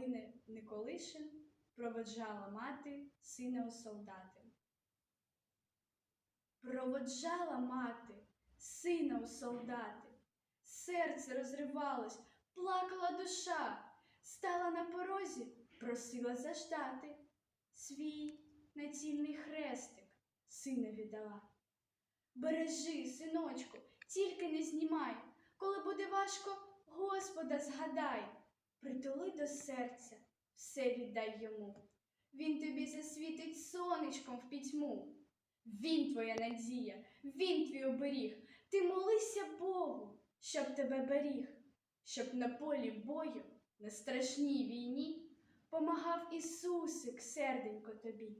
Галина Николишин проводжала мати сина у солдати. Проводжала мати сина у солдати. Серце розривалось, плакала душа, стала на порозі, просила заждати. Свій націльний хрестик сина віддала. Бережи, синочку, тільки не знімай, коли буде важко, Господа згадай, притули до серця, все віддай йому. Він тобі засвітить сонечком в пітьму. Він твоя надія, він твій оберіг. Ти молися Богу, щоб тебе беріг, щоб на полі бою, на страшній війні помагав Ісусик, серденько тобі.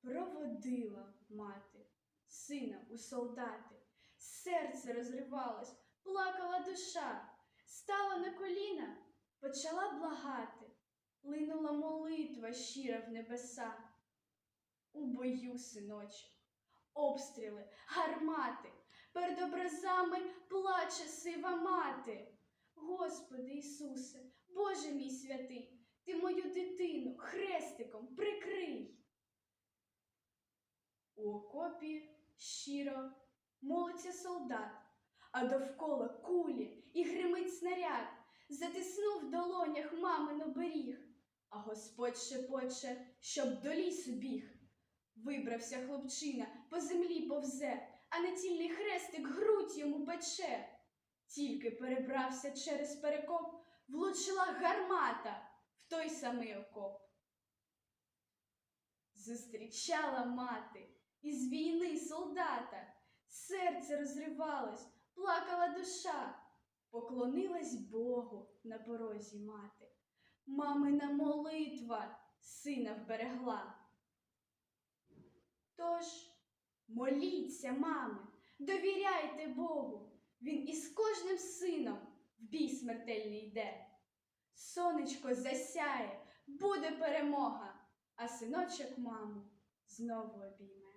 Проводила мати сина у солдати, серце розривалось, плакала душа, стала на коліна, почала благати, линула молитва щира в небеса. У бою, синоче, обстріли, гармати, перед образами плаче сива мати. Господи Ісусе, Боже мій святий, ти мою дитину хрестиком прикрий. У окопі щиро молиться солдат, а довкола кулі і гримить снаряд, затиснув в долонях мамин оберіг, а Господь шепоче, щоб до лісу біг. Вибрався хлопчина, по землі повзе, а націльний хрестик грудь йому пече. Тільки перебрався через перекоп, влучила гармата в той самий окоп. Зустрічала мати із війни солдата, серце розривалось, плакала душа, поклонилась Богу на порозі мати. Мамина молитва сина вберегла. Тож моліться, мами, довіряйте Богу, він із кожним сином в бій смертельний йде. Сонечко засяє, буде перемога, а синочок маму знову обійме.